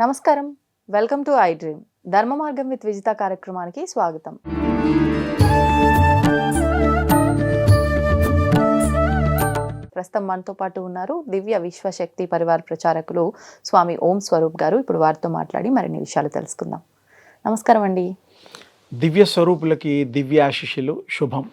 నమస్కారం. Welcome to I dream. ధర్మ మార్గం విత్ విజిత కార్యక్రమానికి స్వాగతం. ప్రస్తుతం మనతో పాటు ఉన్నారు దివ్య విశ్వశక్తి పరివార ప్రచారకులు స్వామి ఓం స్వరూప్ గారు. ఇప్పుడు వారితో మాట్లాడి మరిన్ని విషయాలు తెలుసుకుందాం. నమస్కారం అండి. దివ్య స్వరూపులకి దివ్య ఆశిషులు శుభం.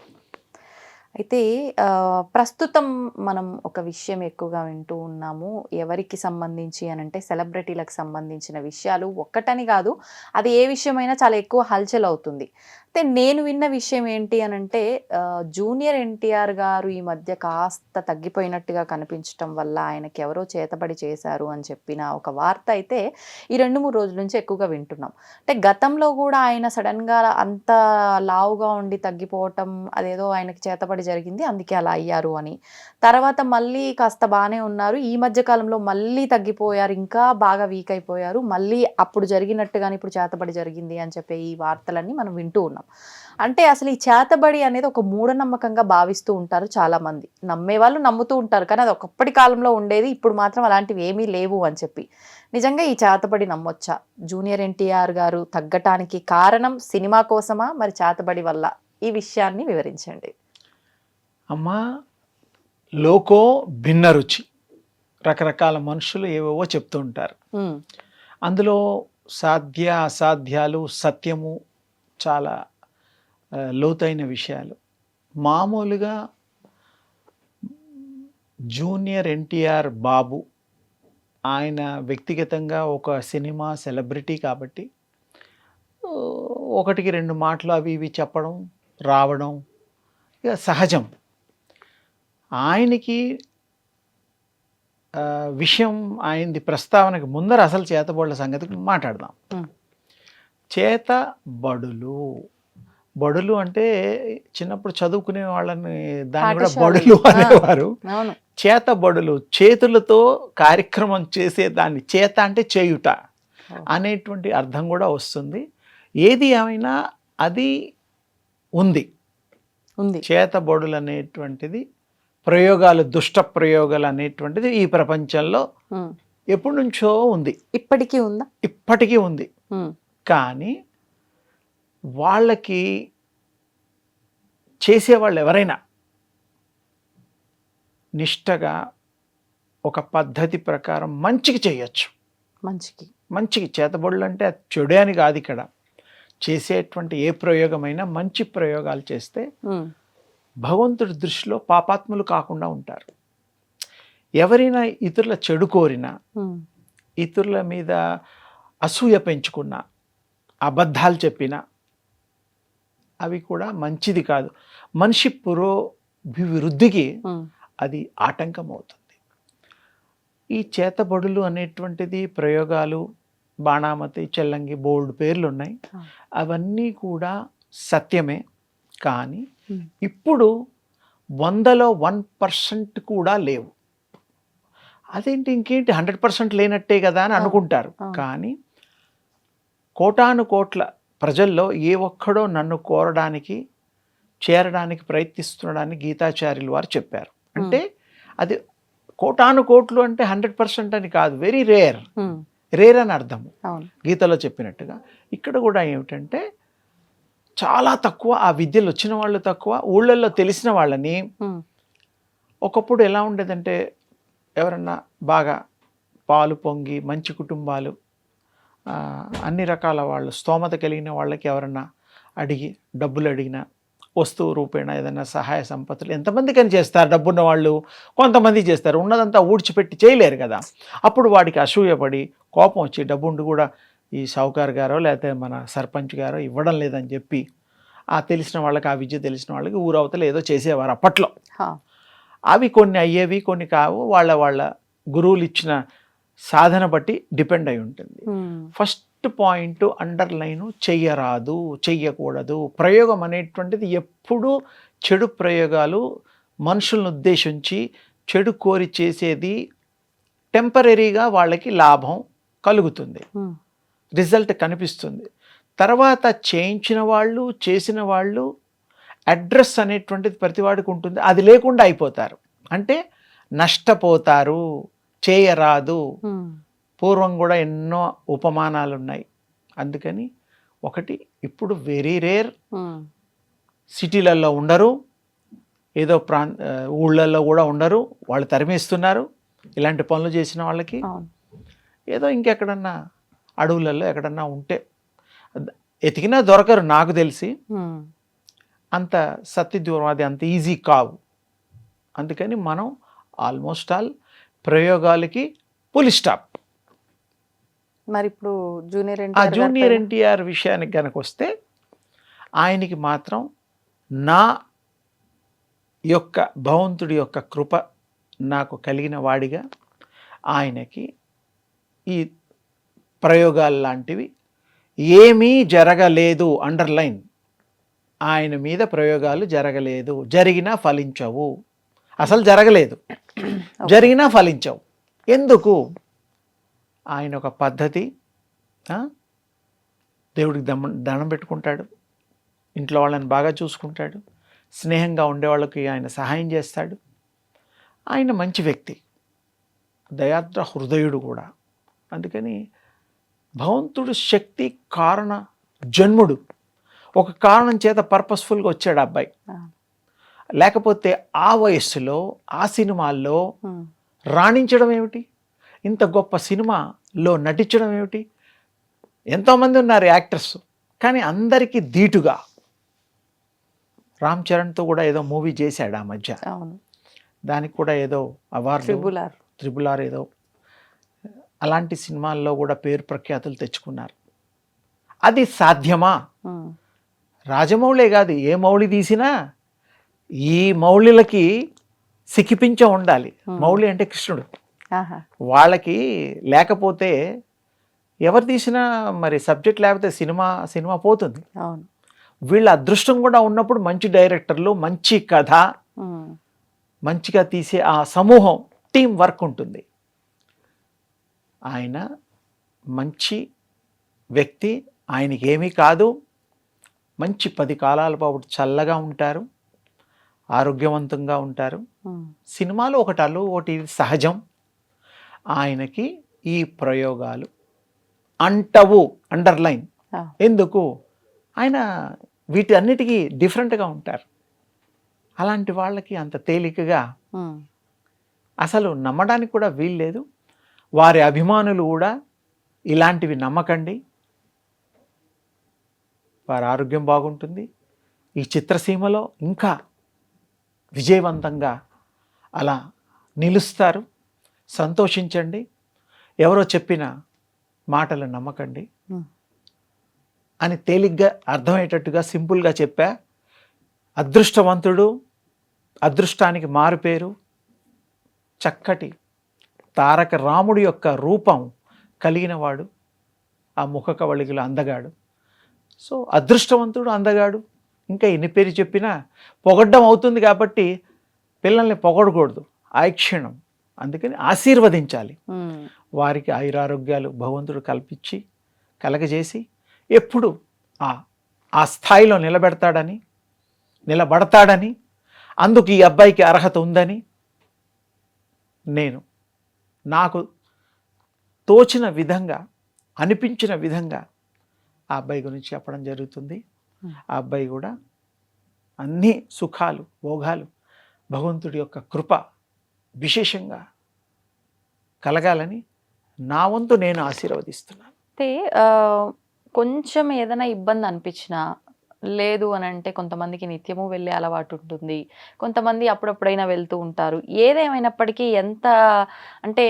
అయితే ఆ, ప్రస్తుతం మనం ఒక విషయం ఎక్కువగా వింటూ ఉన్నాము. ఎవరికి సంబంధించి అని అంటే సెలబ్రిటీలకు సంబంధించిన విషయాలు ఒక్కటని కాదు. అది ఏ విషయమైనా చాలా ఎక్కువ హల్చల్ అవుతుంది. అయితే నేను విన్న విషయం ఏంటి అని అంటే జూనియర్ ఎన్టీఆర్ గారు ఈ మధ్య కాస్త తగ్గిపోయినట్టుగా కనిపించటం వల్ల ఆయనకి ఎవరో చేతబడి చేశారు అని చెప్పిన ఒక వార్త అయితే ఈ రెండు మూడు రోజుల నుంచి ఎక్కువగా వింటున్నాం. అంటే గతంలో కూడా ఆయన సడన్గా అంత లావుగా ఉండి తగ్గిపోవటం అదేదో ఆయనకి చేతబడి జరిగింది అందుకే అలా అయ్యారు అని. తర్వాత మళ్ళీ కాస్త బాగానే ఉన్నారు. ఈ మధ్య కాలంలో మళ్ళీ తగ్గిపోయారు ఇంకా బాగా వీక్ అయిపోయారు. మళ్ళీ అప్పుడు జరిగినట్టుగానే ఇప్పుడు చేతబడి జరిగింది అని చెప్పే ఈ వార్తలన్నీ మనం వింటూ ఉన్నాం. అంటే అసలు ఈ చేతబడి అనేది ఒక మూఢనమ్మకంగా భావిస్తూ ఉంటారు చాలా మంది నమ్మే వాళ్ళు నమ్ముతూ ఉంటారు కానీ అది ఒకప్పటి కాలంలో ఉండేది ఇప్పుడు మాత్రం అలాంటివి ఏమీ లేవు అని చెప్పి. నిజంగా ఈ చేతబడి నమ్మొచ్చా? జూనియర్ ఎన్టీఆర్ గారు తగ్గటానికి కారణం సినిమా కోసమా? మరి చేతబడి వల్ల? ఈ విషయాన్ని వివరించండి. అమ్మా లోకో భిన్న రుచి. రకరకాల మనుషులు ఏవేవో చెప్తూ ఉంటారు. అందులో సాధ్య అసాధ్యాలు సత్యము చాలా లోతైన విషయాలు. మామూలుగా జూనియర్ ఎన్టీఆర్ బాబు ఆయన వ్యక్తిగతంగా ఒక సినిమా సెలబ్రిటీ కాబట్టి ఒకటికి రెండు మాటలు అవి ఇవి చెప్పడం రావడం ఇక సహజం. ఆయనకి విషయం ఆయనది ప్రస్తావనకి ముందర అసలు చేతబడుల సంగతి మాట్లాడదాం. చేత బడులు బడులు అంటే చిన్నప్పుడు చదువుకునే వాళ్ళని దాన్ని కూడా. బడులు. అనేవారు. చేత బడులు చేతులతో కార్యక్రమం చేసే దాన్ని చేత అంటే చేయుట. అనేటువంటి అర్థం కూడా వస్తుంది. ఏది ఏమైనా అది ఉంది. ఉంది. చేతబడులు అనేటువంటిది ప్రయోగాలు దుష్ట ప్రయోగాలు అనేటువంటిది ఈ ప్రపంచంలో ఎప్పటి నుంచో ఉంది. ఇప్పటికీ ఉందా? ఇప్పటికీ ఉంది. కానీ వాళ్ళకి చేసేవాళ్ళు ఎవరైనా నిష్టగా ఒక పద్ధతి ప్రకారం మంచికి చేయొచ్చు. మంచికి. మంచికి చేతబడులు అంటే అది చెడు అని కాదు ఇక్కడ. చేసేటువంటి ఏ ప్రయోగమైనా మంచి ప్రయోగాలు చేస్తే భగవంతుడి దృష్టిలో పాపాత్ములు కాకుండా ఉంటారు. ఎవరైనా ఇతరుల చెడు కోరినా ఇతరుల మీద అసూయ పెంచుకున్న అబద్ధాలు చెప్పిన అవి కూడా మంచిది కాదు. మనిషి పురోభివృద్ధికి అది ఆటంకం అవుతుంది ఈ చేతబడులు అనేటువంటిది ప్రయోగాలు బాణామతి చెల్లంగి బోల్డ్ పేర్లు ఉన్నాయి. అవన్నీ కూడా సత్యమే. కానీ ఇప్పుడు వందలో వన్ పర్సెంట్ కూడా లేవు. అదేంటి ఇంకేంటి? హండ్రెడ్ పర్సెంట్ లేనట్టే కదా అని అనుకుంటారు. కానీ కోటాను కోట్ల ప్రజల్లో ఏ ఒక్కడో నన్ను కోరడానికి చేరడానికి ప్రయత్నిస్తున్నాడని గీతాచార్యులు వారు చెప్పారు. అంటే అది కోటాను కోట్లు అంటే హండ్రెడ్ పర్సెంట్ అని కాదు వెరీ రేర్. ఉమ్, రేర్ అని అర్థం అవును. గీతలో చెప్పినట్టుగా. ఇక్కడ కూడా ఏమిటంటే చాలా తక్కువ ఆ విద్యలు వచ్చిన వాళ్ళు తక్కువ ఊళ్ళల్లో తెలిసిన వాళ్ళని ఉమ్, ఒకప్పుడు ఎలా ఉండేదంటే ఎవరన్నా బాగా పాలు పొంగి మంచి కుటుంబాలు అన్ని రకాల వాళ్ళు స్తోమత కలిగిన వాళ్ళకి ఎవరన్నా అడిగి డబ్బులు అడిగినా వస్తువు రూపేణ ఏదైనా సహాయ సంపత్తులు ఎంతమందికని చేస్తారు? డబ్బున్న వాళ్ళు కొంతమంది చేస్తారు. ఉన్నదంతా ఊడ్చిపెట్టి చేయలేరు కదా. అప్పుడు వాడికి అసూయపడి కోపం వచ్చి డబ్బు ఉండి కూడా ఈ షౌకార్ గారో లేకపోతే మన సర్పంచ్ గారో ఇవ్వడం లేదని చెప్పి ఆ తెలిసిన వాళ్ళకి ఆ విద్య తెలిసిన వాళ్ళకి ఊరవతలు ఏదో చేసేవారు అప్పట్లో. అవి కొన్ని అయ్యేవి కొన్ని కావు. వాళ్ళ వాళ్ళ గురువులు ఇచ్చిన సాధన బట్టి డిపెండ్ అయి ఉంటుంది. ఉమ్, ఫస్ట్ పాయింట్ అండర్లైన్ చెయ్యరాదు చెయ్యకూడదు. ప్రయోగం అనేటువంటిది ఎప్పుడూ చెడు ప్రయోగాలు మనుషులను ఉద్దేశించి చెడు కోరి చేసేది టెంపరీగా వాళ్ళకి లాభం కలుగుతుంది. ఉమ్, రిజల్ట్ కనిపిస్తుంది. తర్వాత చేయించిన వాళ్ళు చేసిన వాళ్ళు అడ్రస్ అనేటువంటిది ప్రతివాడికి ఉంటుంది. అది లేకుండా అయిపోతారు. అంటే నష్టపోతారు. చేయరాదు. పూర్వం కూడా ఎన్నో ఉపమానాలు ఉన్నాయి అందుకని ఒకటి ఇప్పుడు వెరీ రేర్ సిటీలలో ఉండరు. ఏదో ప్రాం ఊళ్ళల్లో కూడా ఉండరు. వాళ్ళు తరిమేస్తున్నారు. ఇలాంటి పనులు చేసిన వాళ్ళకి ఏదో ఇంకెక్కడన్నా అడవులలో ఎక్కడన్నా ఉంటే ఎతికినా దొరకరు నాకు తెలిసి. అంత సత్యదూరం అది అంత ఈజీ కావు. అందుకని మనం ఆల్మోస్ట్ ఆల్ ప్రయోగాలకి పులి స్టాప్ మరి ఇప్పుడు జూనియర్ ఆ జూనియర్ ఎన్టీఆర్ విషయానికి కనుక వస్తే ఆయనకి మాత్రం నా యొక్క భగవంతుడి యొక్క కృప నాకు కలిగిన వాడిగా ఆయనకి ఈ ప్రయోగాలు లాంటివి ఏమీ జరగలేదు అండర్లైన్ ఆయన మీద ప్రయోగాలు జరగలేదు జరిగినా ఫలించవు. అసలు జరగలేదు. జరిగినా ఫలించవు. ఎందుకు? ఆయన ఒక పద్ధతి దేవుడికి దమ్ దండం పెట్టుకుంటాడు. ఇంట్లో వాళ్ళని బాగా చూసుకుంటాడు. స్నేహంగా ఉండే వాళ్ళకి ఆయన సహాయం చేస్తాడు. ఆయన మంచి వ్యక్తి. దయాద్ర హృదయుడు కూడా. అందుకని భగవంతుడు శక్తి కారణ జన్ముడు. ఒక కారణం చేత పర్పస్ఫుల్గా వచ్చాడు అబ్బాయి. లేకపోతే ఆ వయస్సులో ఆ సినిమాల్లో రాణించడం ఏమిటి? ఇంత గొప్ప సినిమాలో నటించడం ఏమిటి? ఎంతోమంది ఉన్నారు యాక్టర్స్ కానీ అందరికీ ధీటుగా. రామ్ చరణ్తో కూడా ఏదో మూవీ చేశాడు ఆ మధ్య. దానికి కూడా ఏదో award. Triple R. Triple R ఏదో. అలాంటి సినిమాల్లో కూడా పేరు ప్రఖ్యాతులు తెచ్చుకున్నారు. అది సాధ్యమా? రాజమౌళే కాదు ఏ మౌళి తీసినా ఈ మౌళిలకి సిక్కిపించ ఉండాలి. మౌళి అంటే కృష్ణుడు. వాళ్ళకి లేకపోతే ఎవరు తీసినా మరి సబ్జెక్ట్ లేకపోతే సినిమా సినిమా పోతుంది. వీళ్ళ అదృష్టం కూడా ఉన్నప్పుడు మంచి డైరెక్టర్లు మంచి కథ మంచిగా తీసే ఆ సమూహం టీం వర్క్ ఉంటుంది. ఆయన మంచి వ్యక్తి ఆయనకి ఏమీ కాదు. మంచి పది కాలాల పాటు చల్లగా ఉంటారు. ఆరోగ్యవంతంగా ఉంటారు. సినిమాలో ఒకటి అల్లు ఒకటి సహజం. ఆయనకి ఈ ప్రయోగాలు అంటవు అండర్లైన్. ఎందుకు? ఆయన వీటి అన్నిటికీ డిఫరెంట్గా ఉంటారు. అలాంటి వాళ్ళకి అంత తేలికగా అసలు నమ్మడానికి కూడా వీల్లేదు వారి అభిమానులు కూడా ఇలాంటివి నమ్మకండి. వారి ఆరోగ్యం బాగుంటుంది. ఈ చిత్రసీమలో ఇంకా విజయవంతంగా అలా నిలుస్తారు. సంతోషించండి. ఎవరో చెప్పిన మాటలు నమ్మకండి. అని తేలిగ్గా అర్థమయ్యేటట్టుగా సింపుల్గా చెప్పా. అదృష్టవంతుడు అదృష్టానికి మారుపేరు చక్కటి తారక రాముడి యొక్క రూపం కలిగినవాడు ఆ ముఖ కవళికలు అందగాడు. సో అదృష్టవంతుడు అందగాడు. ఇంకా ఎన్ని పేరు చెప్పినా పొగడ్డం అవుతుంది కాబట్టి పిల్లల్ని పొగడకూడదు. ఆయుక్షణం అందుకని ఆశీర్వదించాలి. వారికి ఆయురారోగ్యాలు భగవంతుడు కల్పించి కలగజేసి ఎప్పుడు ఆ ఆ స్థాయిలో నిలబెడతాడని నిలబడతాడని అందుకు ఈ అబ్బాయికి అర్హత ఉందని నేను నాకు తోచిన విధంగా అనిపించిన విధంగా ఆ అబ్బాయి గురించి చెప్పడం జరుగుతుంది. ఆ అబ్బాయి కూడా అన్ని సుఖాలు భోగాలు భగవంతుడి యొక్క కృప విశేషంగా కలగాలని నా వంతు నేను ఆశీర్వదిస్తున్నాను. అయితే కొంచెం ఏదైనా ఇబ్బంది అనిపించినా లేదు అని అంటే కొంతమందికి నిత్యము వెళ్ళే అలవాటు ఉంటుంది కొంతమంది అప్పుడప్పుడైనా వెళ్తూ ఉంటారు. ఏదేమైనప్పటికీ ఎంత అంటే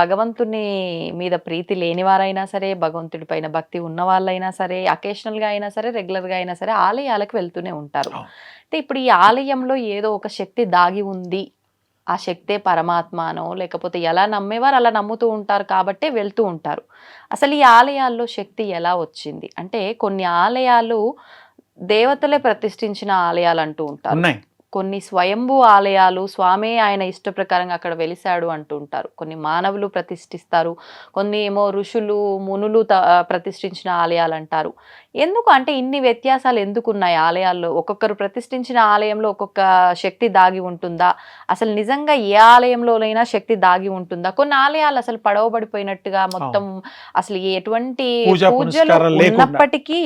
భగవంతుని మీద ప్రీతి లేని వారైనా సరే భగవంతుడి పైన భక్తి ఉన్న వాళ్ళైనా సరే అకేషనల్గా అయినా సరే రెగ్యులర్గా అయినా సరే ఆలయాలకు వెళ్తూనే ఉంటారు. అయితే ఇప్పుడు ఈ ఆలయంలో ఏదో ఒక శక్తి దాగి ఉంది. ఆ శక్తే పరమాత్మనో లేకపోతే ఎలా నమ్మేవారు అలా నమ్ముతూ ఉంటారు కాబట్టే వెళ్తూ ఉంటారు. అసలు ఈ ఆలయాల్లో శక్తి ఎలా వచ్చింది? అంటే కొన్ని ఆలయాలు దేవతలే ప్రతిష్ఠించిన ఆలయాలు అంటూ ఉంటారు. ఉన్నాయి. కొన్ని స్వయంభూ ఆలయాలు స్వామి ఆయన ఇష్ట ప్రకారంగా అక్కడ వెలిశాడు అంటూ ఉంటారు. కొన్ని మానవులు ప్రతిష్ఠిస్తారు కొన్ని ఏమో ఋషులు మునులు ప్రతిష్ఠించిన ఆలయాలు అంటారు. ఎందుకు అంటే ఇన్ని వ్యత్యాసాలు ఎందుకు ఉన్నాయి ఆలయాల్లో? ఒక్కొక్కరు ప్రతిష్ఠించిన ఆలయంలో ఒక్కొక్క శక్తి దాగి ఉంటుందా? అసలు నిజంగా ఏ ఆలయంలోనైనా శక్తి దాగి ఉంటుందా? కొన్ని ఆలయాలు అసలు పడవబడిపోయినట్టుగా మొత్తం అసలు ఎటువంటి పూజా పూజలు. ఉన్నప్పటికీ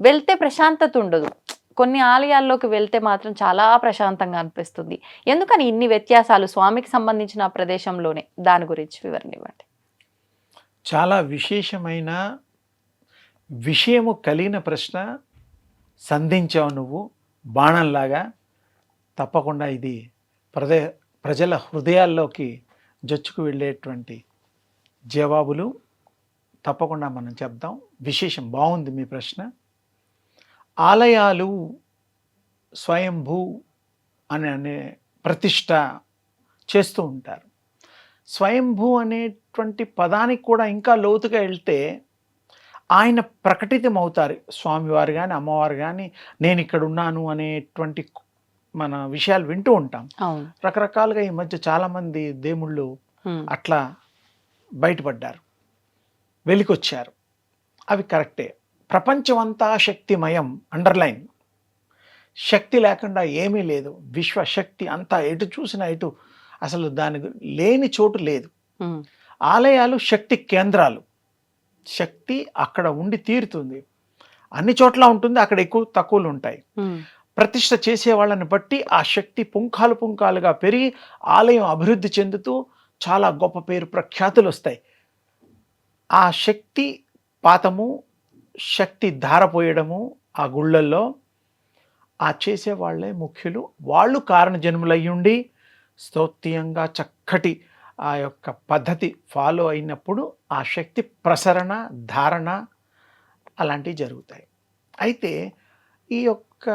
వెళ్తే ప్రశాంతత ఉండదు. కొన్ని ఆలయాల్లోకి వెళ్తే మాత్రం చాలా ప్రశాంతంగా అనిపిస్తుంది. ఎందుకని ఇన్ని వ్యత్యాసాలు స్వామికి సంబంధించిన ప్రదేశంలోనే? దాని గురించి వివరణ ఇవ్వండి చాలా విశేషమైన విషయము కలిగిన ప్రశ్న సంధించావు నువ్వు బాణంలాగా. తప్పకుండా ఇది ప్రదే ప్రజల హృదయాల్లోకి జొచ్చుకు వెళ్ళేటువంటి జవాబులు తప్పకుండా మనం చెప్దాం. విశేషం బాగుంది మీ ప్రశ్న. ఆలయాలు స్వయంభూ అని అనే ప్రతిష్ట చేస్తూ ఉంటారు. స్వయంభూ అనేటువంటి పదానికి కూడా ఇంకా లోతుగా వెళ్తే ఆయన ప్రకటితం అవుతారు స్వామివారు కానీ అమ్మవారు కానీ నేను ఇక్కడ ఉన్నాను అనేటువంటి మన విషయాలు వింటూ ఉంటాం. రకరకాలుగా ఈ మధ్య చాలామంది దేవుళ్ళు అట్లా బయటపడ్డారు. వెలికొచ్చారు. అవి కరెక్టే. ప్రపంచమంతా శక్తిమయం అండర్లైన్ శక్తి లేకుండా ఏమీ లేదు. విశ్వశక్తి అంతా ఎటు చూసినా ఎటు అసలు దాని గు- లేని చోటు లేదు. ఆలయాలు శక్తి కేంద్రాలు. శక్తి అక్కడ ఉండి తీరుతుంది. అన్ని చోట్ల ఉంటుంది అక్కడ ఎక్కువ తక్కువలు ఉంటాయి. ప్రతిష్ట చేసే వాళ్ళని బట్టి ఆ శక్తి పుంఖాలు పుంఖాలుగా పెరిగి ఆలయం అభివృద్ధి చెందుతూ చాలా గొప్ప పేరు ప్రఖ్యాతులు వస్తాయి. ఆ శక్తి పాతము శక్తి ధారపోయడము ఆ గుళ్ళల్లో ఆ చేసే వాళ్ళే ముఖ్యులు. వాళ్ళు కారణజన్ములయ్యుండి స్తోత్రీయంగా చక్కటి ఆ యొక్క పద్ధతి ఫాలో అయినప్పుడు ఆ శక్తి ప్రసరణ ధారణ అలాంటివి జరుగుతాయి. అయితే ఈ యొక్క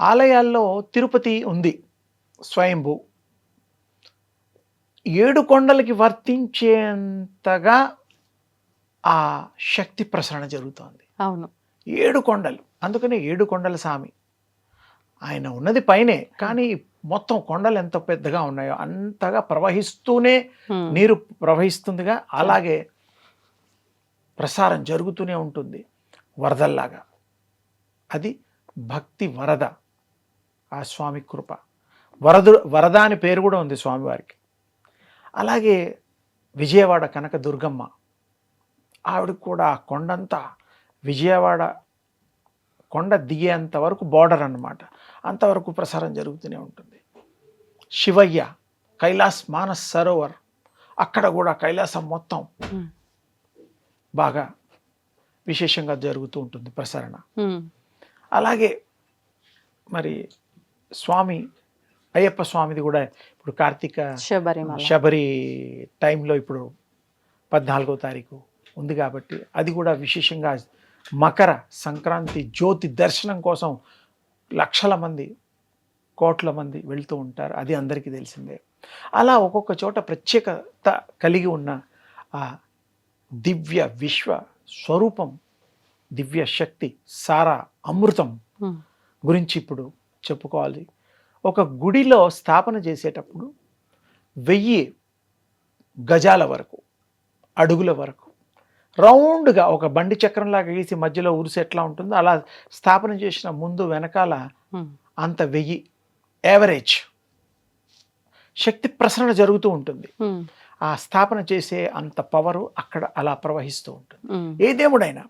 ఆలయాల్లో తిరుపతి ఉంది స్వయంభూ. ఏడు కొండలకి వర్తించేంతగా ఆ శక్తి ప్రసరణ జరుగుతోంది. అవును. ఏడు కొండలు అందుకనే ఏడు కొండల స్వామి ఆయన ఉన్నది పైనే కానీ మొత్తం కొండలు ఎంత పెద్దగా ఉన్నాయో అంతగా ప్రవహిస్తూనే నీరు ప్రవహిస్తుందిగా అలాగే ప్రసారం జరుగుతూనే ఉంటుంది వరదల్లాగా. అది భక్తి వరద ఆ స్వామి కృప. వరదు వరద అని పేరు కూడా ఉంది స్వామివారికి. అలాగే విజయవాడ కనక దుర్గమ్మ ఆవిడ కూడా ఆ కొండంతా విజయవాడ కొండ దిగేంత వరకు బార్డర్ అన్నమాట. అంతవరకు ప్రసారం జరుగుతూనే ఉంటుంది. శివయ్య కైలాస్ మానస్ సరోవర్ అక్కడ కూడా కైలాసం మొత్తం బాగా విశేషంగా జరుగుతూ ఉంటుంది ప్రసరణ. అలాగే మరి స్వామి అయ్యప్ప స్వామిది కూడా ఇప్పుడు కార్తీక శబరిమల. శబరి టైంలో ఇప్పుడు పద్నాలుగో తారీఖు ఉంది కాబట్టి అది కూడా విశేషంగా మకర సంక్రాంతి జ్యోతి దర్శనం కోసం లక్షల మంది కోట్ల మంది వెళ్తూ ఉంటారు. అది అందరికీ తెలిసిందే. అలా ఒక్కొక్క చోట ప్రత్యేకత కలిగి ఉన్న ఆ దివ్య విశ్వ స్వరూపం దివ్య శక్తి సారా అమృతం గురించి ఇప్పుడు చెప్పుకోవాలి. ఒక గుడిలో స్థాపన చేసేటప్పుడు వెయ్యి గజాల వరకు అడుగుల వరకు రౌండ్గా ఒక బండి చక్రంలాగా గీసి మధ్యలో ఉరుసు ఎట్లా ఉంటుందో అలా స్థాపన చేసిన ముందు వెనకాల అంత వెయ్యి యావరేజ్ శక్తి ప్రసరణ జరుగుతూ ఉంటుంది. ఆ స్థాపన చేసే అంత పవరు అక్కడ అలా ప్రవహిస్తూ ఉంటుంది. ఏ దేవుడైనా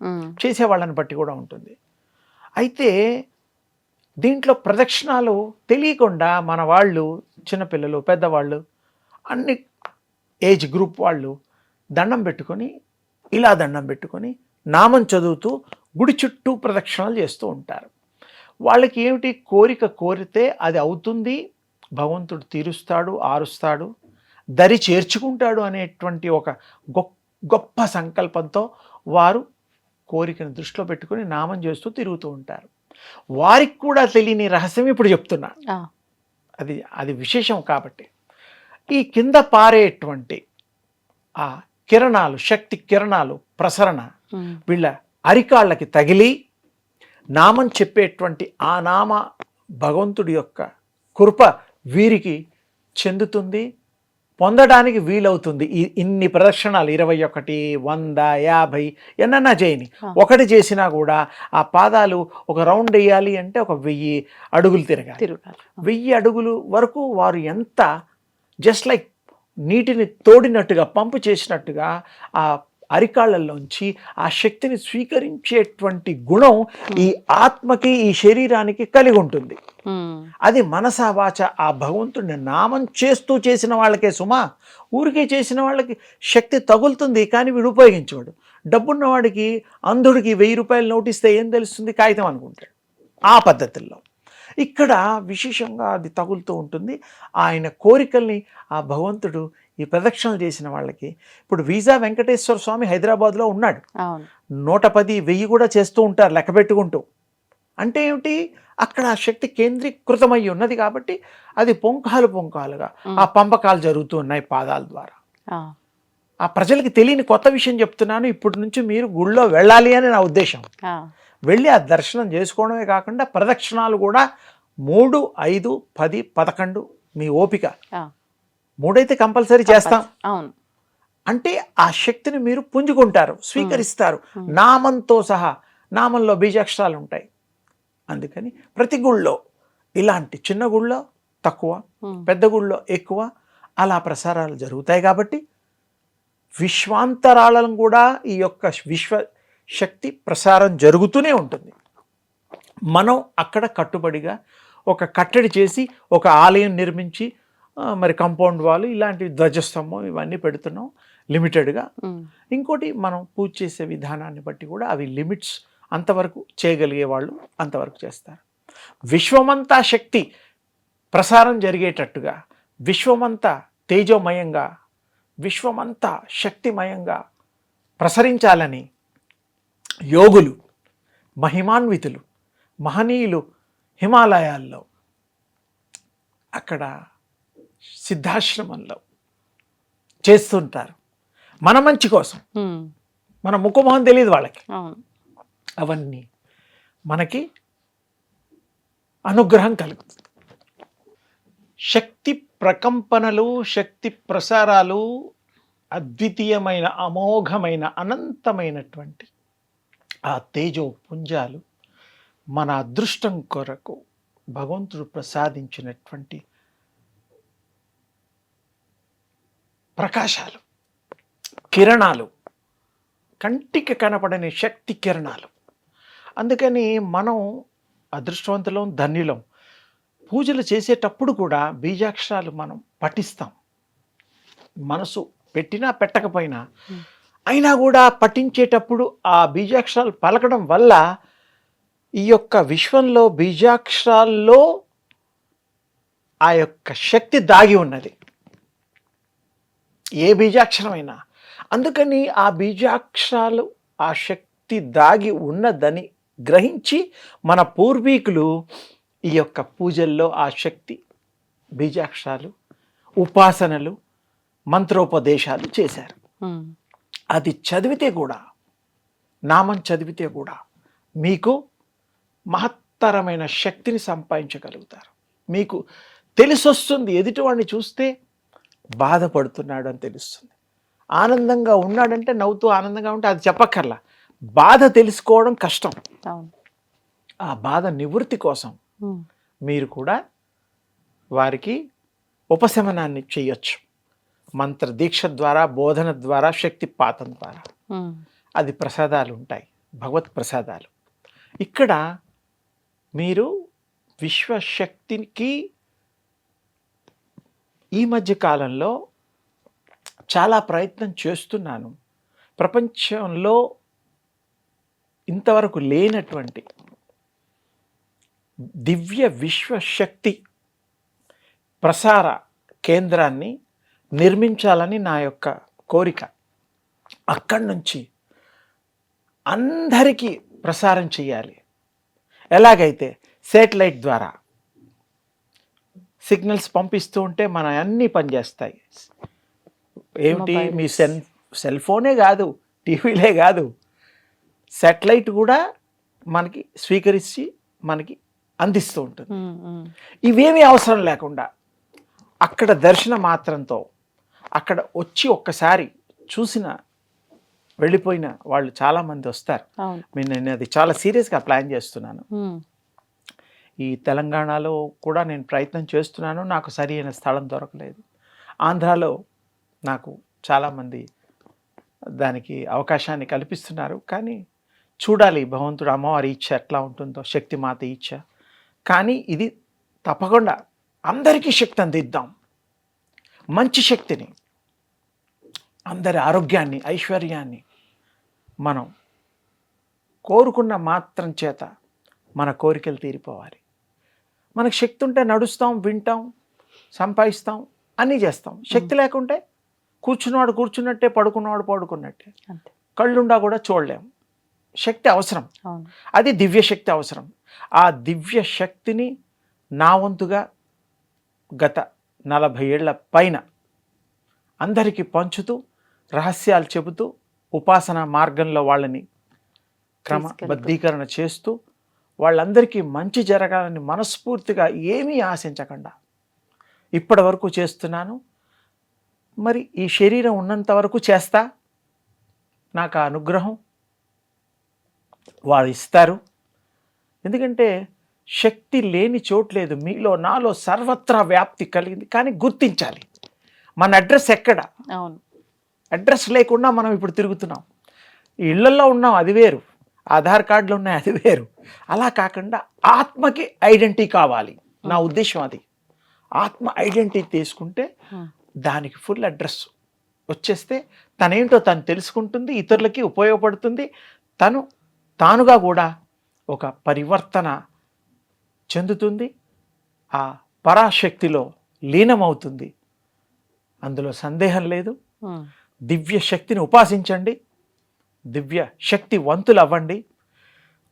చేసే వాళ్ళని బట్టి కూడా ఉంటుంది. అయితే దీంట్లో ప్రదక్షిణాలు తెలియకుండా మన వాళ్ళు చిన్నపిల్లలు పెద్దవాళ్ళు అన్ని ఏజ్ గ్రూప్ వాళ్ళు దండం పెట్టుకొని ఇలా దండం పెట్టుకొని నామం చదువుతూ గుడి చుట్టూ ప్రదక్షిణాలు చేస్తూ ఉంటారు. వాళ్ళకి ఏమిటి? కోరిక కోరితే అది అవుతుంది భగవంతుడు తీరుస్తాడు ఆరుస్తాడు దరి చేర్చుకుంటాడు అనేటువంటి ఒక గొప్ప గొప్ప సంకల్పంతో వారు కోరికను దృష్టిలో పెట్టుకొని నామం చేస్తూ తిరుగుతూ ఉంటారు. వారికి కూడా తెలియని రహస్యం ఇప్పుడు చెప్తున్నా. అది అది విశేషం కాబట్టి. ఈ కింద పారేటువంటి ఆ కిరణాలు శక్తి కిరణాలు ప్రసరణ వీళ్ళ అరికాళ్ళకి తగిలి నామం చెప్పేటువంటి ఆ నామ భగవంతుడి యొక్క కృప వీరికి చెందుతుంది పొందడానికి వీలవుతుంది. ఈ ఇన్ని ప్రదక్షిణాలు ఇరవై ఒకటి వంద యాభై ఎన్నన్నా చేయని. ఒకటి చేసినా కూడా ఆ పాదాలు ఒక రౌండ్ వేయాలి అంటే ఒక వెయ్యి అడుగులు తిరగాలి. వెయ్యి అడుగులు వరకు వారు ఎంత జస్ట్ లైక్ నీటిని తోడినట్టుగా పంపు చేసినట్టుగా ఆ అరికాళ్ళల్లోంచి ఆ శక్తిని స్వీకరించేటువంటి గుణం ఈ ఆత్మకి ఈ శరీరానికి కలిగి ఉంటుంది. అది మనసా వాచ ఆ భగవంతుడిని నామం చేస్తూ చేసిన వాళ్ళకే సుమా. ఊరికే చేసిన వాళ్ళకి శక్తి తగులుతుంది కానీ వీడు ఉపయోగించవాడు డబ్బున్న వాడికి అంధుడికి వెయ్యి రూపాయలు నోటిస్తే ఏం తెలుస్తుంది? కాగితం అనుకుంటాడు. ఆ పద్ధతుల్లో. ఇక్కడ విశేషంగా అది తగులుతూ ఉంటుంది. ఆయన కోరికల్ని ఆ భగవంతుడు ఈ ప్రదక్షిణలు చేసిన వాళ్ళకి. ఇప్పుడు వీసా వెంకటేశ్వర స్వామి హైదరాబాద్లో ఉన్నాడు. నూట పది వెయ్యి కూడా చేస్తూ ఉంటారు లెక్క పెట్టుకుంటూ. అంటే ఏమిటి? అక్కడ ఆ శక్తి కేంద్రీకృతమై ఉన్నది కాబట్టి అది పొంకాలు పొంకాలుగా ఆ. పంపకాలు జరుగుతూ ఉన్నాయి పాదాల ద్వారా. ఆ, ప్రజలకి తెలియని కొత్త విషయం చెప్తున్నాను. ఇప్పటి నుంచి మీరు గుళ్ళో వెళ్ళాలి అని నా ఉద్దేశం. వెళ్ళి ఆ దర్శనం చేసుకోవడమే కాకుండా ప్రదక్షిణాలు కూడా మూడు ఐదు పది పదకొండు మీ ఓపిక. మూడైతే కంపల్సరీ చేస్తాం. అవును. అంటే ఆ శక్తిని మీరు పుంజుకుంటారు స్వీకరిస్తారు. నామంతో సహా నామంలో బీజాక్షరాలు ఉంటాయి. అందుకని ప్రతి గుళ్ళో ఇలాంటి చిన్న గుళ్ళో తక్కువ పెద్ద గుళ్ళో ఎక్కువ అలా ప్రసారాలు జరుగుతాయి కాబట్టి విశ్వాంతరాళం కూడా ఈ యొక్క విశ్వ శక్తి ప్రసారం జరుగుతూనే ఉంటుంది. మనం అక్కడ కట్టుబడిగా ఒక కట్టడి చేసి ఒక ఆలయం నిర్మించి మరి కంపౌండ్ వాళ్ళు ఇలాంటి ధ్వజస్తంభం ఇవన్నీ పెడుతున్నాం లిమిటెడ్గా. ఇంకోటి మనం పూజ చేసే విధానాన్ని బట్టి కూడా అవి లిమిట్స్ అంతవరకు చేయగలిగే వాళ్ళు అంతవరకు చేస్తారు. విశ్వమంతా శక్తి ప్రసారం జరిగేటట్టుగా విశ్వమంతా తేజోమయంగా విశ్వమంతా శక్తిమయంగా ప్రసరించాలని యోగులు మహిమాన్వితులు మహనీయులు హిమాలయాల్లో అక్కడ సిద్ధాశ్రమంలో చేస్తుంటారు. మన మంచి కోసం. మన ముఖమోహం తెలియదు వాళ్ళకి. అవును. అవన్నీ మనకి అనుగ్రహం కలుగుతుంది. శక్తి ప్రకంపనలు శక్తి ప్రసారాలు అద్వితీయమైన అమోఘమైన అనంతమైనటువంటి ఆ తేజో పుంజాలు మన అదృష్టం కొరకు భగవంతుడు ప్రసాదించినటువంటి ప్రకాశాలు కిరణాలు కంటికి కనపడని శక్తి కిరణాలు. అందుకని మనం అదృష్టవంతులం ధన్యులం. పూజలు చేసేటప్పుడు కూడా బీజాక్షరాలు మనం పఠిస్తాం. మనసు పెట్టినా పెట్టకపోయినా అయినా కూడా పఠించేటప్పుడు ఆ బీజాక్షరాలు పలకడం వల్ల ఈ యొక్క విశ్వంలో బీజాక్షరాల్లో ఆ యొక్క శక్తి దాగి ఉన్నది. ఏ బీజాక్షరమైనా. అందుకని ఆ బీజాక్షరాలు ఆ శక్తి దాగి ఉన్నదని గ్రహించి మన పూర్వీకులు ఈ యొక్క పూజల్లో ఆ శక్తి బీజాక్షరాలు ఉపాసనలు మంత్రోపదేశాలు చేశారు. అది చదివితే కూడా నామం చదివితే కూడా మీకు మహత్తరమైన శక్తిని సంపాదించగలుగుతారు. మీకు తెలిసొస్తుంది ఎదుటివాడిని చూస్తే బాధపడుతున్నాడు అని తెలుస్తుంది. ఆనందంగా ఉన్నాడంటే నవ్వుతూ ఆనందంగా ఉంటే అది చెప్పక్కర్లా. బాధ తెలుసుకోవడం కష్టం. ఆ బాధ నివృత్తి కోసం మీరు కూడా వారికి ఉపశమనాన్ని చేయొచ్చు. మంత్ర దీక్ష ద్వారా బోధన ద్వారా శక్తిపాతం ద్వారా. ఉమ్, అది ప్రసాదాలు ఉంటాయి భగవత్ ప్రసాదాలు. ఇక్కడ మీరు విశ్వశక్తికి ఈ మధ్య కాలంలో చాలా ప్రయత్నం చేస్తున్నాను. ప్రపంచంలో ఇంతవరకు లేనటువంటి దివ్య విశ్వశక్తి ప్రసార కేంద్రాన్ని నిర్మించాలని నా యొక్క కోరిక. అక్కడి నుంచి అందరికీ ప్రసారం చేయాలి ఎలాగైతే శాటిలైట్ ద్వారా సిగ్నల్స్ పంపిస్తూ ఉంటే మన అన్నీ పనిచేస్తాయి. ఏమిటి. మీ సెల్ సెల్ ఫోనే కాదు టీవీలే కాదు. శాటిలైట్ కూడా మనకి స్వీకరించి మనకి అందిస్తూ ఉంటుంది. ఇవేమీ అవసరం లేకుండా అక్కడ దర్శన మాత్రంతో అక్కడ వచ్చి ఒక్కసారి చూసిన వెళ్ళిపోయిన వాళ్ళు చాలామంది వస్తారు. నేను అది చాలా సీరియస్గా ప్లాన్ చేస్తున్నాను. ఈ తెలంగాణలో కూడా నేను ప్రయత్నం చేస్తున్నాను. నాకు సరి అయిన స్థలం దొరకలేదు. ఆంధ్రాలో నాకు చాలామంది దానికి అవకాశాన్ని కల్పిస్తున్నారు. కానీ చూడాలి భగవంతుడు అమ్మవారి ఇచ్చ ఎట్లా ఉంటుందో శక్తి మాత ఇచ్చ. కానీ ఇది తప్పకుండా అందరికీ శక్తి అందిద్దాం. మంచి శక్తిని అందరి ఆరోగ్యాన్ని ఐశ్వర్యాన్ని మనం కోరుకున్న మాత్రం చేత మన కోరికలు తీరిపోవాలి. మనకు శక్తి ఉంటే నడుస్తాం వింటాం సంపాదిస్తాం అన్నీ చేస్తాం. శక్తి లేకుంటే కూర్చున్నవాడు కూర్చున్నట్టే పడుకున్నవాడు పడుకున్నట్టే. కళ్ళుండా కూడా చూడలేం. శక్తి అవసరం. అది దివ్య శక్తి అవసరం. ఆ దివ్య శక్తిని నా వంతుగా గత నలభై ఏళ్ళ పైన అందరికీ పంచుతూ రహస్యాలు చెబుతూ ఉపాసన మార్గంలో వాళ్ళని క్రమబద్ధీకరణ చేస్తూ వాళ్ళందరికీ మంచి జరగాలని మనస్ఫూర్తిగా ఏమీ ఆశించకుండా ఇప్పటి వరకు చేస్తున్నాను. మరి ఈ శరీరం ఉన్నంత వరకు చేస్తా? నాకు ఆ అనుగ్రహం వారు ఇస్తారు. ఎందుకంటే శక్తి లేని చోటు లేదు. మీలో నాలో సర్వత్రా వ్యాప్తి కలిగింది. కానీ గుర్తించాలి. మన అడ్రస్ ఎక్కడ? అవును. అడ్రస్ లేకుండా మనం ఇప్పుడు తిరుగుతున్నాం. ఇళ్ళల్లో ఉన్నాం అది వేరు. ఆధార్ కార్డులు ఉన్నాయి అది వేరు. అలా కాకుండా ఆత్మకి ఐడెంటిటీ కావాలి. నా ఉద్దేశం అది. ఆత్మ ఐడెంటిటీ తీసుకుంటే దానికి ఫుల్ అడ్రస్ వచ్చేస్తే తనేంటో తను తెలుసుకుంటుంది ఇతరులకి ఉపయోగపడుతుంది. తను తానుగా కూడా ఒక పరివర్తన చెందుతుంది ఆ పరాశక్తిలో లీనమవుతుంది. అందులో సందేహం లేదు. దివ్య శక్తిని ఉపాసించండి. దివ్య శక్తి వంతులు అవ్వండి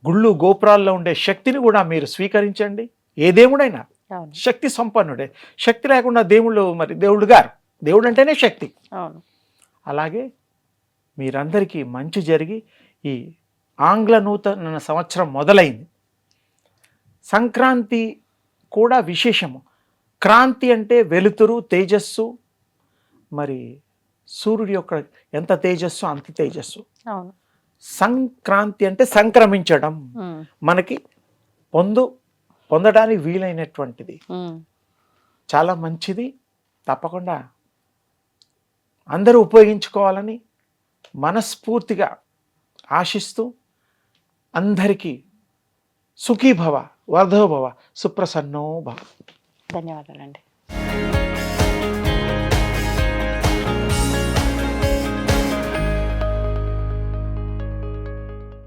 గుళ్ళు గోపురాల్లో ఉండే శక్తిని కూడా మీరు స్వీకరించండి. ఏ దేవుడైనా శక్తి సంపన్నుడే. శక్తి లేకుండా దేవుళ్ళు మరి దేవుడు గారు. దేవుడు అంటేనే శక్తి అలాగే మీరందరికీ మంచి జరిగి ఈ ఆంగ్ల నూతన సంవత్సరం మొదలైంది. సంక్రాంతి కూడా విశేషము. క్రాంతి అంటే వెలుతురు తేజస్సు. మరి సూర్యుడి యొక్క ఎంత తేజస్సు అంత తేజస్సు. సంక్రాంతి అంటే సంక్రమించడం. మనకి పొందు పొందడానికి వీలైనటువంటిది. చాలా మంచిది. తప్పకుండా అందరూ ఉపయోగించుకోవాలని మనస్ఫూర్తిగా ఆశిస్తూ అందరికీ సుఖీభవ. వర్ధోభవ సుప్రసన్నో భవ. ధన్యవాదాలండి.